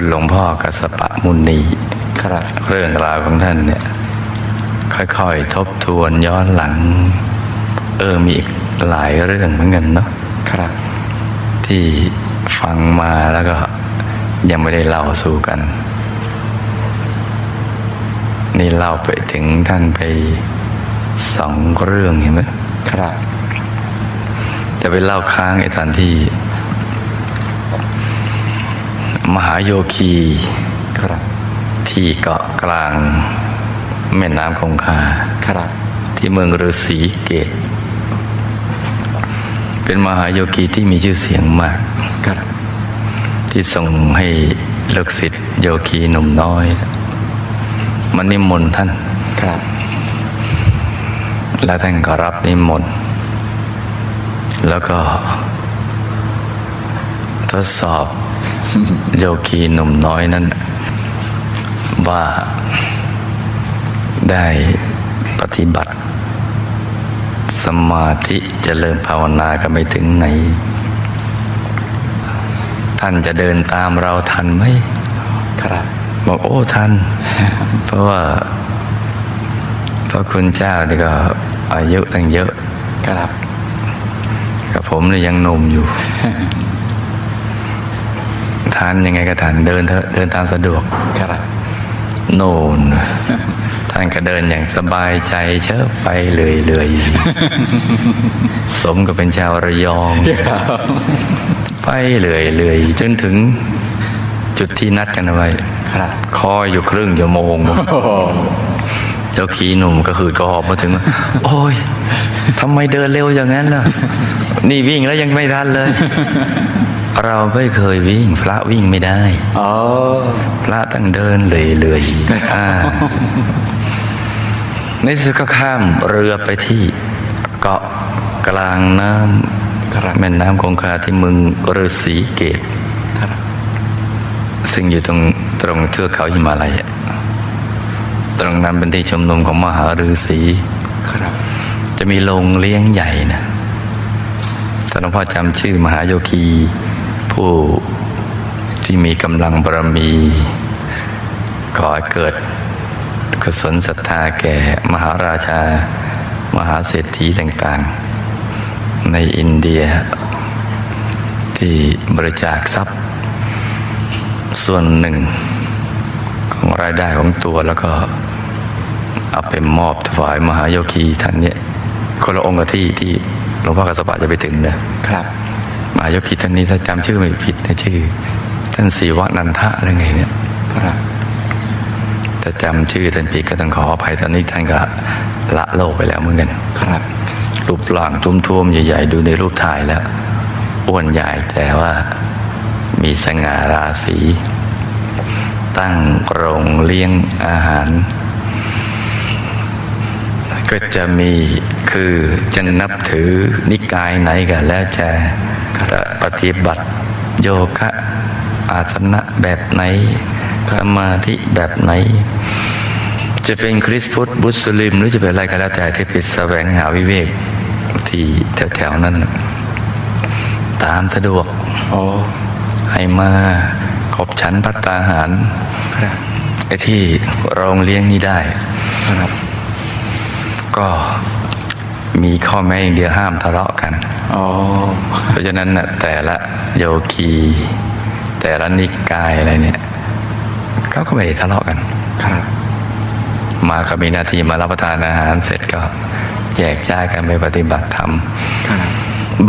คุณหลวงพ่อกัสปะมุนีครับเรื่องราวของท่านเนี่ย ค่อยๆ ทบทวนย้อนหลัง เออมีอีกหลายเรื่องเหมือนกันเนาะครับ ที่ฟังมาแล้วก็ยังไม่ได้เล่าสู่กัน นี่เล่าไปถึงท่านไปสองเรื่องเห็นไหมครับ จะไปเล่าค้างไอ้ตอนที่ มหาโยคีครับที่เกาะกลางแม่น้ำคงคาครับที่เมืองฤาษีเกต เป็นมหาโยคีที่มีชื่อเสียงมากครับที่ส่งให้ลูกศิษย์โยคีหนุ่มน้อยมันนิมนต์ท่านครับ แล้วท่านก็รับนิมนต์แล้วก็ทดสอบ โยคีหนุ่มน้อยนั้น ว่าได้ปฏิบัติ สมาธิเจริญภาวนากันไปถึงไหน ท่านจะเดินตามเราทันไหมครับ บอกโอ้ท่านเพราะว่าพระคุณเจ้านี่ก็อายุตั้งเยอะครับกับผมเนี่ยยังหนุ่มอยู่ ทานยังไงก็ทานเดินเถอะเดินตามสะดวกครับโน่นท่านก็เดินอย่างสบายใจเชอะไปเลยเลยๆสมกับเป็นชาวระยอง ไปเลยเลยๆจนถึงจุดที่นัดกันเอาไว้ครับคอยอยู่ครึ่งชั่วโมงโอ้โหเจ้าขีหนุ่มก็หืดก็หอบมาถึง โอ้ยทำไมเดินเร็วอย่างนั้นล่ะ นี่วิ่งแล้วยังไม่ทันเลย เราไม่เคยวิ่ง พระวิ่งไม่ได้อ๋อพระต้องเดินเลยเลยๆอ่าในที่สุดก็ข้ามเรือไปที่เกาะกลางน้ครับำแม่น้ำคงคาที่เมืองฤาษีเกตครับซึ่งอยู่ตรงตรงเทือกเขาหิมาลัยอะตรงนั้นเป็นที่ชุมนุมของมหาฤาษีครับจะมีโรงเลี้ยงใหญ่นะแต่หลวงพ่อจำชื่อมหาโยคี ผู้ที่มีกำลังบารมี ขอเกิดกุศลศรัทธาแก่มหาราชา มหาเศรษฐีต่างๆ ในอินเดีย ที่บริจาคทรัพย์ ส่วนหนึ่ง ของรายได้ของตัวแล้วก็เอาไปมอบถวายมหาโยคีท่านเนี่ยคนละองค์กับที่ที่หลวงพ่อกัสสปะจะไปถึงนะครับ มหาโยคีท่านนี้ถ้าจำชื่อไม่ผิดนะชื่อ ท่านศรีวนันทะอะไรไงเนี่ยครับแต่จำชื่อท่านผิดก็ต้องขออภัยตอนนี้ท่านก็ละโลกไปแล้วเหมือนกันครับรูปร่างทุ่มๆใหญ่ๆ ดูในรูปถ่ายแล้วอ้วนใหญ่แต่ว่ามีสง่าราศีตั้งโรงเลี้ยงอาหาร ก็จะมีคือจะนับถือนิกายไหนกันแล้วจะ ปฏิบัติโยคะอาสนะแบบไหน สมาธิแบบไหน จะเป็นคริสต์พุทธมุสลิม หรือจะเป็นอะไรก็แล้วแต่ที่ไปแสวงหาวิเวกที่แถวๆนั้นน่ะตามสะดวกโอ้ให้มาขบฉันพัตตาหารครับไอ้ที่โรงเลี้ยงนี้ได้ครับก็ มีข้อแม้อย่างเดียวห้ามทะเลาะกันอ๋อเพราะฉะนั้นน่ะแต่ละโยคี แต่ละนิกายอะไรเนี่ยเขาก็ไม่ได้ทะเลาะกันครับมาก็มีหน้าที่มารับประทานอาหารเสร็จก็แยกย้ายกันไปปฏิบัติธรรมครับ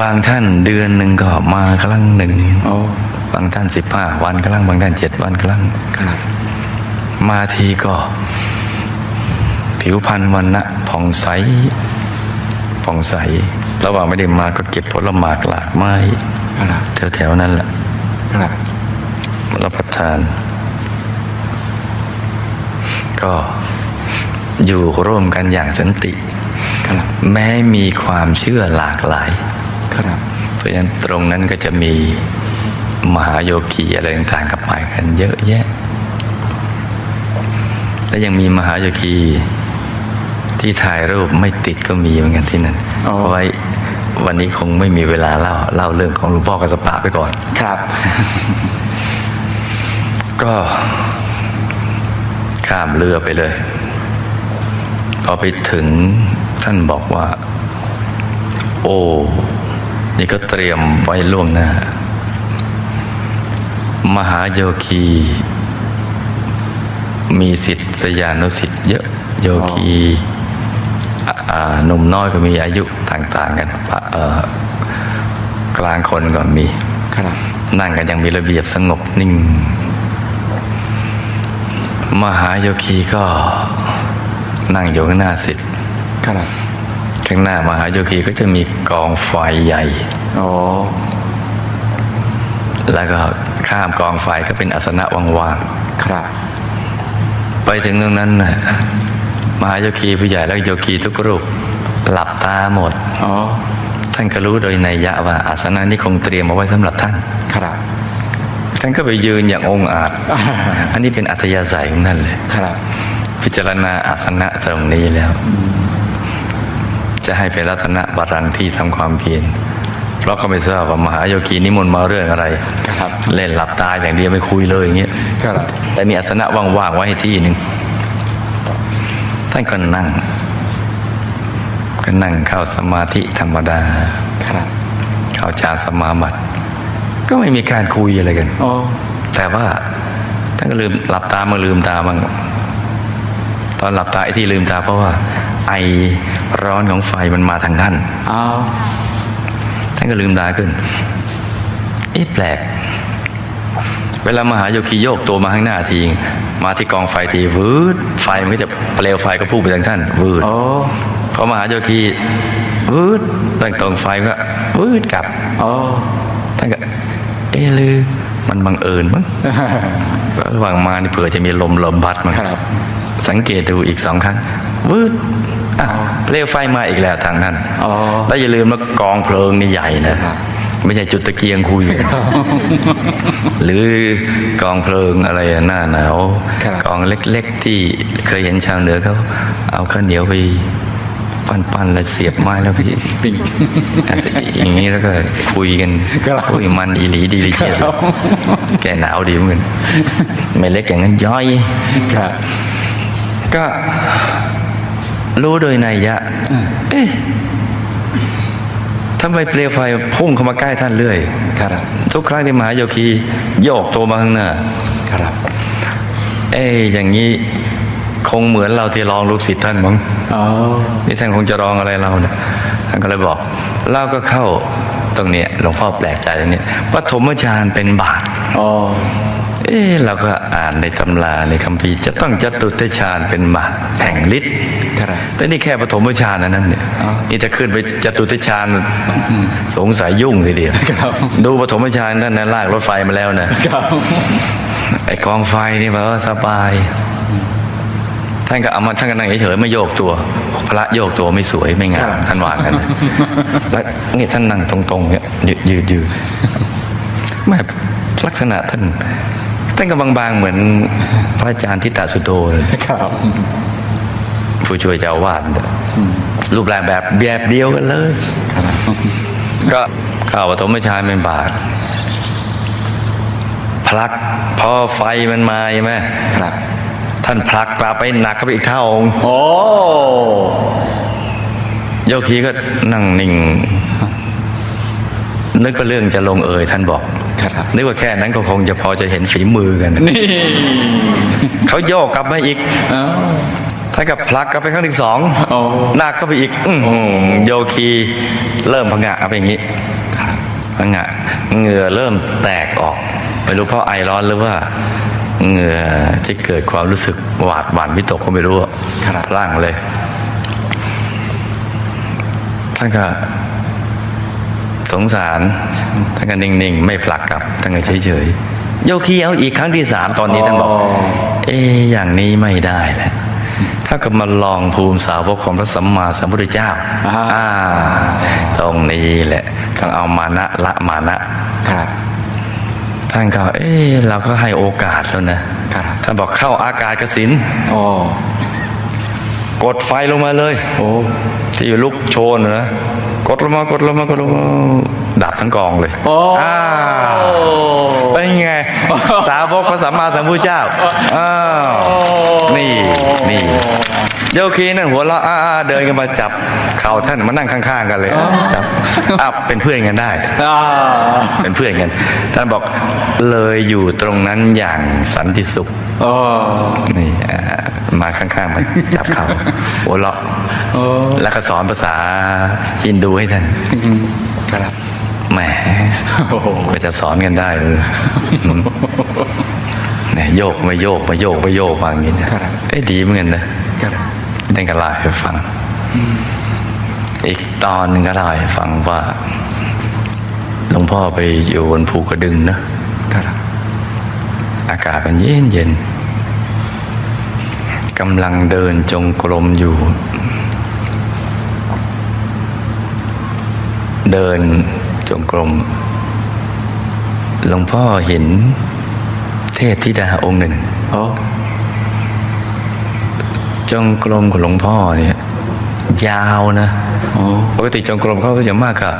บางท่านเดือนหนึ่งก็มาครั้งหนึ่งโอ้บางท่านสิบห้าวันครั้งบางท่านเจ็ดวันครั้งครับมาทีก็ ผิวพรรณวันนะผ่องใส ผ่องใส ระหว่างไม่ได้มาก็เก็บผลหมากหลากไม้ครับแถวๆนั้นแหละครับรับประทาน ก็อยู่ร่วมกันอย่างสันติครับแม้มีความเชื่อหลากหลายครับเพราะฉะนั้นตรงนั้นก็จะมีมหาโยคีอะไรต่างๆกับมากันเยอะแยะ และยังมีมหาโยคี ที่ถ่ายรูปไม่ติดก็มีเหมือนกันที่นั่นอ๋อเอาไว้วันนี้คงไม่มีเวลาเล่าเล่าเรื่องของหลวงพ่อกัสสปะไปก่อนครับ ก็ข้ามเรือไปเลย พอไปถึงท่านบอกว่า โอ้ นี่ก็เตรียมไว้ล่วงหน้า มหาโยคี มีสิทธิ์สยานุสิทธิ์เยอะโยคีอ่าอ่า หนุ่มน้อยก็มีอายุต่างๆกันปะเอ่อกลางคนก็มีครับนั่งกันอยังมีระเบียบสงบนิ่ง มหาโยคีก็นั่งอยู่ข้างหน้าสิทธิ์ครับข้างหน้ามหาโยคีก็จะมีกองไฟใหญ่โอ้แล้วก็ข้ามกองไฟก็เป็นอาสนะว่างครับๆไปถึงตรงนั้นน่ะ มหาโยคีผู้ใหญ่และโยคีทุกรูปหลับตาหมดอ๋อท่านก็รู้โดยในยยะว่า อาสนะนี้คงเตรียมเอาไว้สำหรับท่านครับท่านก็ไปยืนอย่างองอาจ อันนี้เป็นอัธยาศัยของท่านเลยครับ พิจารณาอาสนะตรงนี้แล้ว จะให้เป็นรัตนบารังก์ที่ทำความเพียรเพราะก็ไม่ทราบว่ามหาโยคีนิมนต์มาเรื่องอะไรครับเล่นหลับตาอย่างเดียวไม่คุยเลยอย่างเงี้ยครับแต่มีอาสนะว่างๆไว้ให้ที่หนึ่ง ท่านก็นั่ง ก็นั่งเข้าสมาธิธรรมดาครับเข้าฌานสมาบัติก็ไม่มีการคุยอะไรกันโอ้แต่ว่าท่านก็ลืมหลับตามาลืมตาบ้างตอนหลับตาไอ้ที่ลืมตาเพราะว่า ไอร้อนของไฟมันมาทางท่านเอาท่านก็ลืมตาขึ้น เอ๊ะแปลก เวลามหาโยคีโยกตัวมาข้างหน้าที มาที่กองไฟทีวืดไฟมันก็จะเปลวไฟก็พุ่งไปทางท่านวืดโอ้พอมหาโยคีวืดตั้งตรงไฟก็วืดกลับโอ้ท่านก็เอ๊ะลือมันบังเอิญมั้งระหว่างมานี่เผื่อจะมีลมลมพัดมั้งครับสังเกตดูอีกสองครั้งวืดอะเปลวไฟมาอีกแล้วทางนั้นอ๋อแล้วอย่าลืมว่ากองเพลิงนี่ใหญ่นะครับ ไม่ใช่จุดตะเกียงคุย หรือกองเพลิงอะไรอะหน้าหนาวครับกองเล็กๆที่เคยเห็นชาวเหนือเขาเอาข้าวเหนียวไปปั้นๆแล้วเสียบไม้แล้วพี่ปิ้งอย่างนี้แล้วก็คุยกันครับคุยมันอีหลีดีลิเชียสครับแกหนาวดีเหมือนกันไม่เล็กอย่างนั้นย่อยครับก็รู้โดยนัยยะ เอ๊ะ ทำไมเปลวไฟพุ่งเข้ามาใกล้ท่านเรื่อยครับทุกครั้งที่มหาโยคีโยกตัวมาข้างหน้าครับ เอ๊ะอย่างนี้คงเหมือนเราที่ลองลูกศิษย์ท่านมั้งโอ้นี่ท่านคงจะลองอะไรเราเนี่ยท่านก็เลยบอกเราก็เข้าตรงเนี้ยหลวงพ่อแปลกใจตรงเนี้ยปฐมฌานเป็นบาทโอ้ เอ๊ะเราก็อ่านในตำราในคัมภีร์จะต้องจตุตฌานเป็นบาทแห่งฤทธิ์ครับแต่นี่แค่ปฐมฌานนะนั่นเนี่ยอ๋อนี่จะขึ้นไปจตุตฌานสงสัยยุ่งทีเดียวครับดูปฐมฌานท่านนะลากรถไฟมาแล้วนะครับไอ้กองไฟนี่แบบว่าสบาย ท่านก็เอามาท่านก็นั่งเฉยๆไม่โยกตัว พระโยกตัวไม่สวยไม่งามท่านวางกันแล้วนี่ท่านนั่งตรงๆเนี่ยยืดยืดแม่ลักษณะท่าน ท่านก็บางๆเหมือนพระอาจารย์ทิตาสุโดเลยครับผู้ช่วยเจ้าอาวาดเนี่ยรูปร่างแบบแบบเดียวกันเลยครับก็เข้าปฐมฌานเป็นบาทพลักพอไฟมันมาใช่ไหมครับ ท่านผลักกลับไปหนักเข้าไปอีกเท่าองค์โอ้โยคีก็นั่งนิ่งนึกว่าเรื่องจะลงเอยท่านบอก ครับนึกว่าแค่นั้นก็คงจะพอจะเห็นฝีมือกันนี่เขาโยกกลับมาอีกเอ้าท่านก็ผลักกลับไปครั้งที่สองโอ้หนักเข้าไปอีกอื้อหือโยคีเริ่มพงะเอาไปอย่างนี้ครับพงะเหงื่อเริ่มแตกออกไม่รู้เพราะไอร้อนหรือว่าเหงื่อที่เกิดความรู้สึกหวาดหวั่นวิตกก็ไม่รู้อะครับพล่างเลยท่านก็ สงสารท่านก็นิ่งๆ ไม่ผลักกลับท่านก็เฉยๆโยคีเอาอีกครั้งที่สามตอนนี้ท่านบอกอ๋อเอ๊ะอย่างนี้ไม่ได้แหละถ้ากับมาลองภูมิสาวกของพระสัมมาสัมพุทธเจ้าอ่าอ่าตรงนี้แหละต้องเอามานะละมานะครับท่านก็ เอ๊ะเราก็ให้โอกาสแล้วนะครับท่านบอกเข้าอากาศกสินโอ้กดไฟลงมาเลยโอ้ที่ลุกโชนนะ กดลงมากดลงมากดลงมาดับทั้งกองเลยโอ้อ้าวเป็นไง สาวกพระสัมมาสัมพุทธเจ้าอ้าวนี่นี่โยคีนั่นหัวเราะอ้าๆเดินกันมาจับเข่าท่านมานั่งข้างๆกันเลยจับอ้าวเป็นเพื่อนกันได้อ่าเป็นเพื่อนกัน ท่านบอกเลยอยู่ตรงนั้นอย่างสันติสุขโอ้นี่อ่า มาข้างๆมาจับเขาหัวเราะโอ้แล้วก็สอนภาษาฮินดูให้ท่านครับแหมโอ้โหก็จะสอนกันได้เลยอืมเนี่ยโยกมาโยกมาโยกมาโยกมาอย่างนี้นะครับเอ้ยดีเหมือนกันนะครับท่านก็เล่าให้ฟัง อีกตอนหนึ่งก็เล่าให้ฟังว่าหลวงพ่อไปอยู่บนภูกระดึงนะครับอากาศมันเย็นเย็น กำลังเดินจงกรมอยู่ เดินจงกรมหลวงพ่อเห็นเทพธิดาองค์หนึ่งโอ้จงกรมของหลวงพ่อเนี่ย ยาวนะโอ้ปกติจงกรมเขาก็จะมากกว่า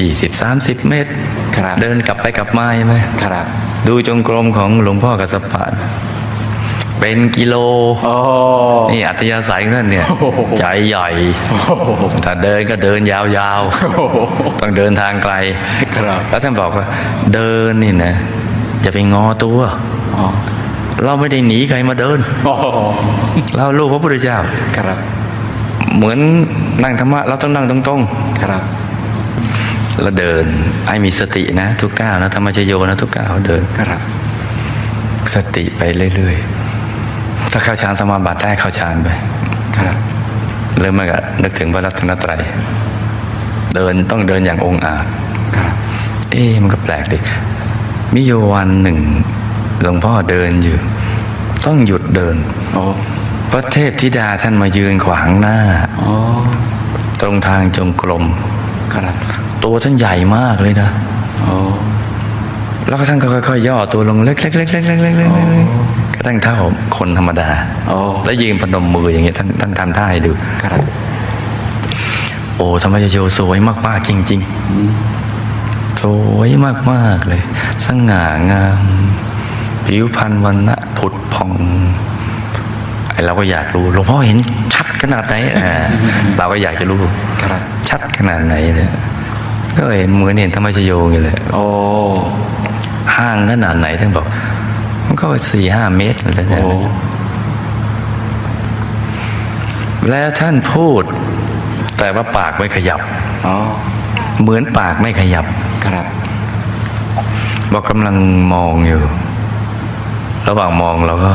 ยี่สิบสามสิบเมตรครับเดินกลับไปกลับมาใช่ไหมครับดูจงกรมของหลวงพ่อกัสสปะ เป็นกิโลโอ้ นี่อัตยาศัยของท่านเนี่ย โอ้โห ใจใหญ่โอ้โหถ้าเดินก็เดินยาวโอ้โหๆ ต้องเดินทางไกล ครับแล้วท่านบอกว่า เดินนี่นะอย่าไปงอตัว อ๋อเราไม่ได้หนีใครมาเดิน โอ้โหเราลูกพระพุทธเจ้า ครับเหมือนนั่งธรรมะ เราต้องนั่งตรงครับๆแล้วเดิน ให้มีสตินะ ทุกก้าวนะธรรมชโยนะทุกก้าวเดิน ครับ สติไปเรื่อยๆ ถ้าเข้าฌานสมาบัติได้เข้าฌานไปครับเริ่มมาก็นึกถึงพระรัตนตรัยเดินต้องเดินอย่างองค์อาจครับเอ๊ะมันก็แปลกดิมิโยวันหนึ่งหลวงพ่อเดินอยู่ ต้องหยุดเดินโอ้พระเทพธิดาท่านมายืนขวางหน้าโอ้ตรงทางจงกรมครับตัวท่านใหญ่มากเลยนะโอ้แล้วก็ท่านก็ค่อยๆย่อตัวลงเล็กๆๆๆๆๆ ๆก็ตั้งเท่าคนธรรมดาโอ้แล้วยืนพนมมืออย่างเงี้ยท่านท่านทำท่าให้ดูครับโอ้ธรรมชโยสวยมากๆจริง ๆ สวยมากๆเลย สง่างาม ผิวพรรณวันณะผุดพองไอเราก็อยากรู้หลวงพ่อเห็นชัดขนาดไหนอ่าเราก็อยากจะรู้ครับชัดขนาดไหนเนี่ยก็เห็นเหมือนเห็นธรรมชโยอย่างเลยโอ้ห้างขนาดไหนท่านบอก มันก็สี่ห้าเมตรอะไรโอ้เนี่ยแล้วท่านพูด แต่ว่าปากไม่ขยับอ๋อเหมือนปากไม่ขยับครับบอกกำลังมองอยู่ ระหว่างมองเราก็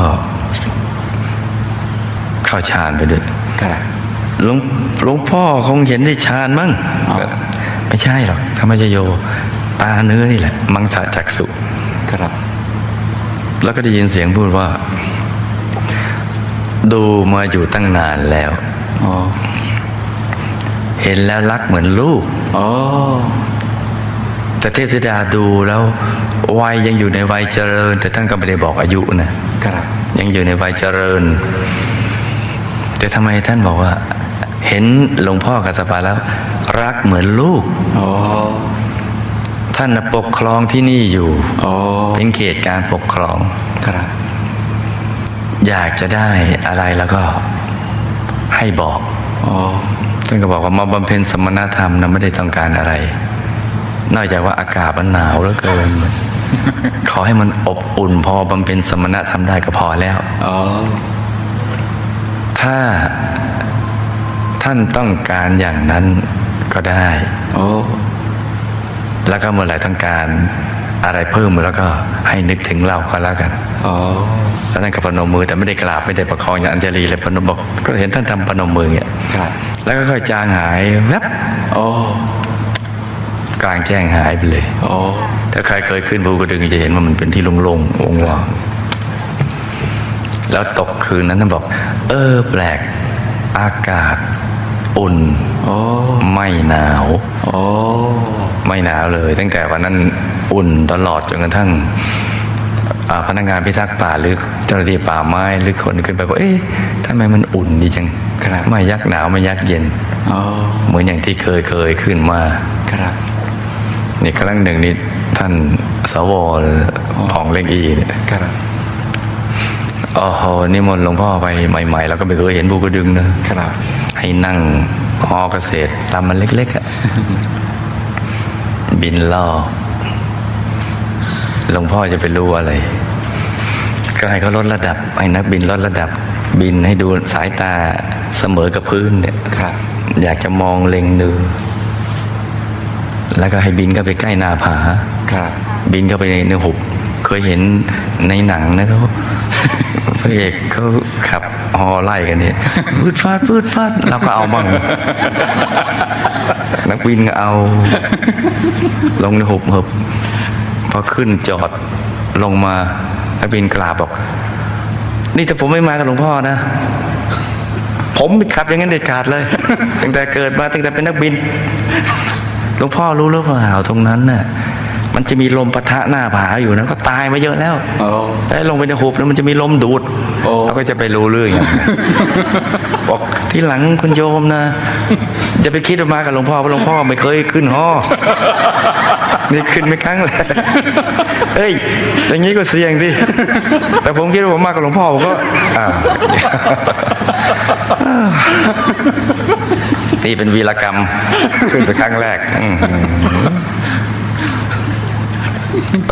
เข้าฌานไปด้วยครับหลวงหลวงพ่อคงเห็นได้ฌานมั้งอ๋อไม่ใช่หรอกธรรมชโย ตาเนื้อนี่แหละ มังสะจักสุครับ แล้วก็ได้ยินเสียงพูดว่า ดูมาอยู่ตั้งนานแล้วโอ้เห็นแล้วรักเหมือนลูกโอ้แต่เทพธิดาดูแล้ววัยยังอยู่ในวัยเจริญ แต่ท่านก็ไม่ได้บอกอายุนะครับยังอยู่ในวัยเจริญ แต่ทำไมท่านบอกว่า เห็นหลวงพ่อกัสสปะแล้ว รักเหมือนลูกโอ้ ท่านน่ะปกครองที่นี่อยู่โอ้เป็นเขตการปกครองครับ อยากจะได้อะไรแล้วก็ให้บอกโอ้ท่านก็บอกว่ามาบำเพ็ญสมณธรรมนะไม่ได้ต้องการอะไร นอกจากว่าอากาศมันหนาวเหลือเกิน ขอให้มันอบอุ่นพอบำเพ็ญสมณธรรมได้ก็พอแล้วโอ้ถ้าท่านต้องการอย่างนั้นก็ได้โอ้ แล้วก็เมื่อไหร่ต้องการอะไรเพิ่มแล้วก็ให้นึกถึงเราก็แล้วกันโอ้แล้วท่านก็พนมมือแต่ไม่ได้กราบไม่ได้ประคองอย่างอัญชลีเลยพนมบอกก็เห็นท่านทำพนมมืออย่างเงี้ยครับแล้วก็ค่อยจางหายแวบโอ้กลางแจ้งหายไปเลยโอ้ถ้าใครเคยขึ้นภูกระดึงจะเห็นว่ามันเป็นที่โล่งๆวงว่างๆแล้วตกคืนนั้นท่านบอก เออแปลก อากาศ อุ่นโอ้ไม่หนาวโอ้ ไม่หนาวเลย ตั้งแต่วันนั้นอุ่นตลอดจนกระทั่งอ่าพนักงานพิทักษ์ป่าหรือเจ้าหน้าที่ป่าไม้หรือคนขึ้นไปบอกเอ๊ะทำไมมันอุ่นดีจังครับไม่ยักหนาวไม่ยักเย็นอ๋อเหมือนอย่างที่เคยเคยขึ้นมาครับนี่ครั้งหนึ่งนี่ท่านสวผ่องเล็กอีเนี่ยครับโอ้โหนิมนต์หลวงพ่อไปใหม่ๆเราก็ไม่เคยเห็นภูกระดึงนะครับให้นั่งหอเกษตรลำมันเล็กๆอะ บินล่อบหลวงพ่อจะไปรู้อะไร ก็ให้เขาลดระดับให้นักบินลดระดับ บินให้ดูสายตาเสมอกับพื้นเนี่ยครับอยากจะมองเล็งดูแล้วก็ให้บินเข้าไปใกล้หน้าผาครับ บินเข้าไปในในหุบ เคยเห็นในหนังนะเขาพระเอกเขาขับฮอไล่กันเนี่ยพืดฟาดพืดฟาดเราก็เอาบ้าง นักบินก็เอา ลงในหุบหุบพอขึ้นจอดลงมานักบินกราบบอก นี่ถ้าผมไม่มากับหลวงพ่อนะ ผมไม่ขับอย่างนั้นเด็ดขาดเลย ตั้งแต่เกิดมาตั้งแต่เป็นนักบิน หลวงพ่อรู้หรือเปล่าตรงนั้นน่ะ มันจะมีลมปะทะหน้าผาอยู่นะก็ตายมาเยอะแล้วโอ้แล้วลงไปในหุบแล้วมันจะมีลมดูดโอ้เราก็จะไปรู้เรื่องอย่างนั้นบอกที่หลังคุณโยมนะจะไปคิดว่ามากับหลวงพ่อเพราะหลวงพ่อไม่เคยขึ้นห่อนี่ขึ้นไม่ครั้งแรกเอ้ย อย่างนี้ก็เสี่ยงดิแต่ผมคิดว่าผมมากับหลวงพ่อผมก็อ่านี่เป็นวีรกรรม ขึ้นไปครั้งแรกอื้อหือ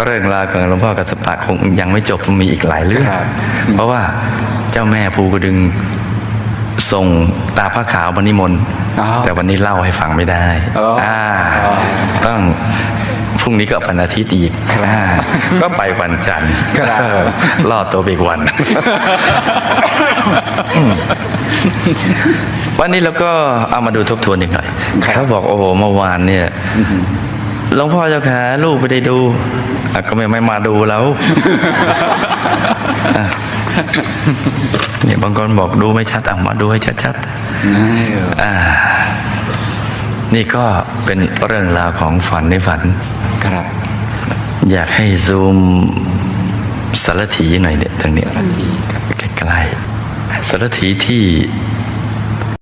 เรื่องราวของหลวงพ่อกัสปะคงยังไม่จบมีอีกหลายเรื่องครับเพราะว่าเจ้าแม่ภูกระดึงส่งตาผ้าขาวมานิมนต์อ๋อแต่วันนี้เล่าให้ฟังไม่ได้อ๋ออ่าอ๋อต้องพรุ่งนี้ก็วันอาทิตย์อีกอ่าก็ไปวันจันทร์ครับเออรอดตัวไปอีกวัน วันนี้เราก็เอามาดูทบทวนอีกหน่อยเขาบอกโอ้โหเมื่อวานเนี่ย หลวงพ่อเจ้าขาลูกไม่ได้ดูอะก็ไม่ไม่มาดูแล้วอะเนี่ยบางคนบอกดูไม่ชัดอะมาดูให้ชัดนี่ๆอ่า นี่ก็เป็นเรื่องราวของฝันในฝัน ครับอยากให้ซูมสารถีหน่อยเนี่ยตรงเนี้ยสารถีครับใกล้ๆสารถีที่